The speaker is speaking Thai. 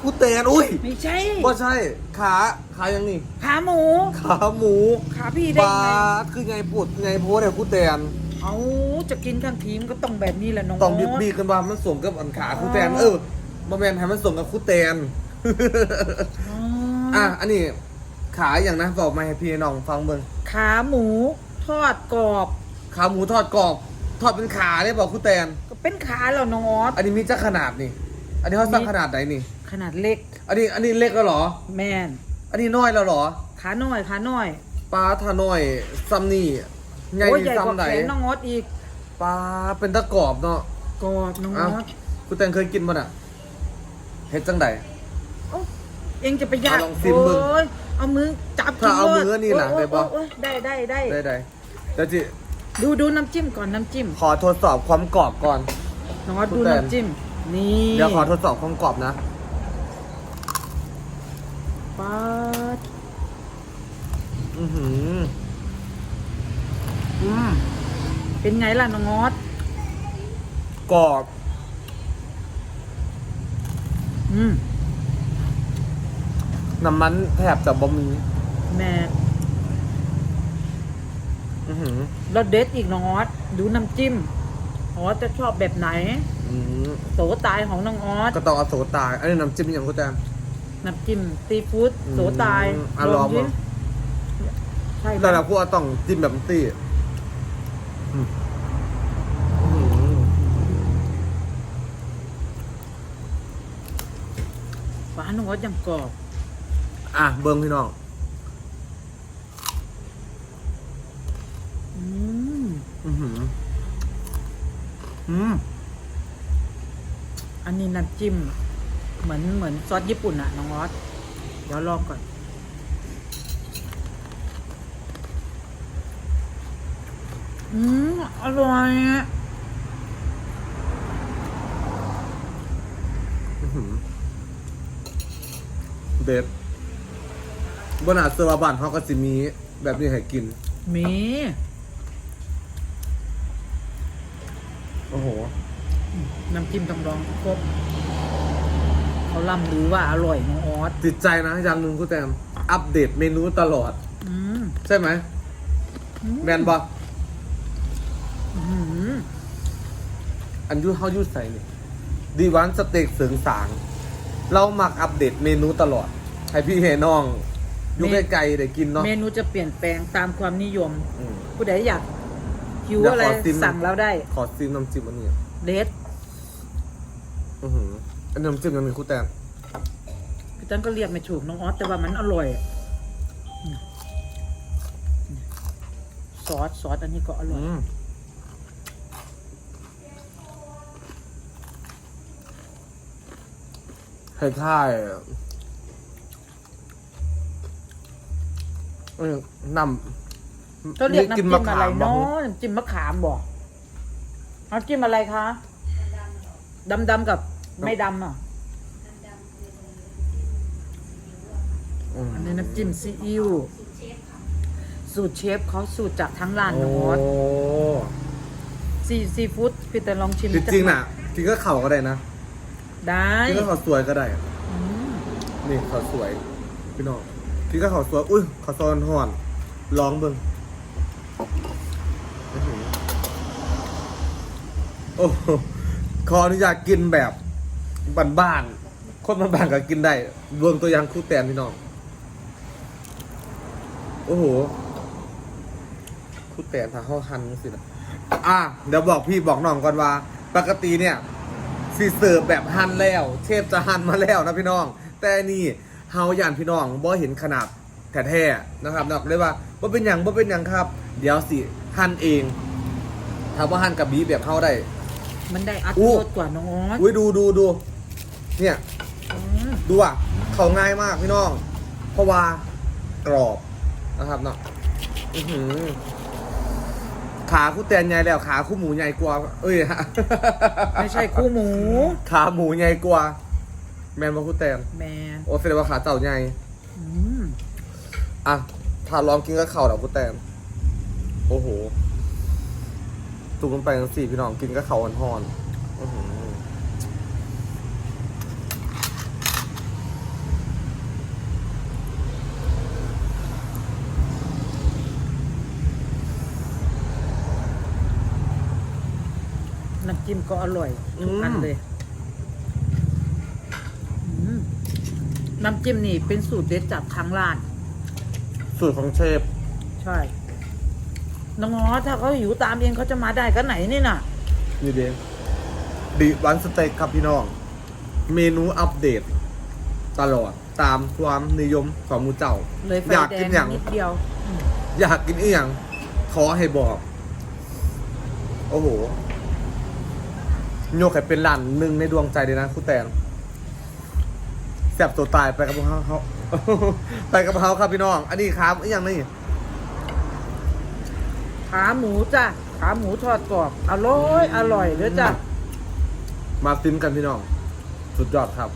คูแตนอุ้ยไม่ใช่ว่าใช่ ขาขายังนี่ ขาหมู ขาหมู ขาพี่ปได้ลาไงคือไงปวดไงโพสเนี่ยคูแตนเอาจะกินทั้งทีมก็ต้องแบบนี้แหละน้องต้องบีบโอ๊ตบีกันว่ามันส่งกับอันขาคูแตนอ๋อเออมาแมนให้มันส่งกับคูแตนอ๋ออะอันนี้ ขาอย่างนะบอกมาให้พี่น้องฟังเบิ่งขาหมูทอดกรอบ ขาหมูทอดกรอบ ทอดเป็นขาได้บอกคูแตนก็เป็นขาแล้วน้องออสอันนี้มีจะขนาดนี่ อันนี้เขาสั่งมีขนาดไหนนี่ ขนาดเล็ก อันนี้อันนี้เล็กแล้วเหรอ แมนอันนี้น้อยแล้วเหรอขาน้อยขาน้อยปลาทาน้อยซัมนี่ใหญ่โอ้ยใหญ่กว่าซ้ำไหนแขนน้องออสอีกปลาเป็นตะกรอบเนาะกรอบน้องออ้าวอสคุณแตงเคยกินป่ะน่ะเฮ็ดจังได เอ้าเองจะไปยากเอาลองซิมมึงโอ้ยเอามือจับถ้าเอากิลยมือนี่น่ะโยได้ปะโอ้ยได้ได้ได้ได้ได้เดี๋ยวจิดูดูน้ำจิ้มก่อนน้ำจิ้มขอทดสอบความกรอบก่อน น้องออสคุณดูแตนน้ำจิ้ม นี่เดี๋ยวขอทดสอบความกรอบนะป๊าดอือหืออืมเป็นไงล่ะน้องออสกรอบ อืมน้ำมันแทบจะบ่มีแม่อือหือ แล้วเด็ดอีกน้องออสดูน้ำจิ้มออสจะชอบแบบไหน อืมโสตายของน้องออสก็ต้องเอาโซตาย อันนี้น้ำจิ้มอย่างคุณแตงน้ำจิ้มซีฟู้ดอืมโสตายอะลองดิมั้งใช่ไหมแต่ละพวกต้องจิ้มแบบตี้อืมอื้อหือฟ้าน้องออสยังกรอบ อะเบิ้งพี่น้อง อืม อือหืออืม อั นนี้น้ำจิ้ม เหมือนเหมือนซอสญี่ปุ่นอะน้องออสเดี๋ยวลองก่อน อืม อร่อยอะอื้อหือเด็ดบนอาเซอร์บาบานเขาก็สิมีแบบนี้ให้กิน มี โอ้โห น้ำจิ้มต้องลองครบเขาล่ำลือว่าอร่อยน้องออสติดใจนะอย่างหนึ่งคุณแตมอัปเดตเมนูตลอด อืมใช่ไหมแมนบออื้อหืออันยูเฮายูใส่นี่ดีวันสเต็กเสริงสาง เรามักอัปเดตเมนูตลอด ให้พี่เฮน้องอยู่ไกลๆได้กินเนาะเมนูจะเปลี่ยนแปลงตามความนิยม อืม ผู้ใดอยากหิวเดี๋ยวอะไรขอซิม สั่งเราได้ ขอซิมน้ำจิ้มอันนี้เลส อือหืออันนี้น้ำจิ้มยังมีคุณแตมพี่ตั้นก็เรียกไม่ถูกน้องออสแต่ว่ามันอร่อยอืมซอสซอสอันนี้ก็อร่อย อืมคล้ายๆเออนำเขาเรียกน้ำจิ้มอะไรเนาะน้ำจิ้มมะขามบอกน้ำจิ้มอะไรคะดำดำๆกับ ไม่ดำอะอืมอันนี้น้ำจิ้มซีอิ๊วสูตรเชฟเขาสูตรจากทั้งร้านโอ้น้องออสซีซีฟู้ดพี่แต่ลองชิมจริงๆน่ะกินก็เข่าก็ได้นะ ได้กินก็เข่าสวยก็ได้อืมนี่เข่าสวยพี่น้องกินก็เข่าสวยอุ้ยเข่าซอนห่อนลองเบิ่งอื้อหือโอ้โหขออนุญาตกินแบบ บ้านๆคนบ้านๆก็กินได้รวมตัวอย่างคู่แตนพี่น้องโอ้โหคู่แตนถ้าเขาหันสินะอะเดี๋ยวบอกพี่บอกน้องก่อนว่า ปกติเนี่ยสีเสิร์ฟแบบหั่นแล้ว เชฟจะหั่นมาแล้วนะพี่น้อง แต่นี่เฮาย่านพี่น้องบ่เห็นขนาดแท้ๆนะครับนอกเลยว่าบ่เป็นหยังบ่เป็นหยังครับ เดี๋ยวสิหั่นเองถ้าว่าหั่นกับบีฟแบบเฮาได้ มันได้อัตอู้รสกว่าน้องออสอุ้ยดูดูดู เนี่ยอืมดูอะเขาง่ายมากพี่น้อง เพราะว่ากรอบนะครับเนาะอื้อหือขาคู่แตนใหญ่แล้ว ขาคู่หมูใหญ่กว่า เอ้ยไม่ใช่คู่หมู ขาหมูใหญ่กว่า แมนว่าคู่แตนแมนโอ้แสดงว่าขาเต่าใหญ่อืมอะถ้าลองกินก็เข่าดอกคู่แตนโอ้โหตุกลงไปทั้งสี่พี่น้องกินก็เข่าอ่อนๆอื้อหือ น้ำ จิ้มก็อร่อยทุกอืมอันเลยอืมน้ำจิ้มนี่เป็นสูตรเด็ดจากทางร้าน สูตรของเชฟ ใช่น้องอ๋อถ้าเขาหิวตามเองเขาจะมาได้กันไหนนี่น่ะ นี่เด้ดีวันสเต็กครับพี่น้อง เมนูอัปเดต ตลอดตามความนิยมของหมูเจ้าเลยไฟอยากแดกินงอย่างนิดเดียวอืมอยากกินอีหยังขอให้บอก โอ้โห โยกให้เป็นหลันหนึ่งในดวงใจเลยนะคุณแตงแสบตัวตายไปกับเขาเขาไปกับเขาครับพี่น้อง อันนี้ครับอีหยังนี่ขาหมูจ้ะขาหมูทอดกรอบอร่อย อร่อยเลยจ้ะมาซิมกันพี่น้อง สุดยอดครับ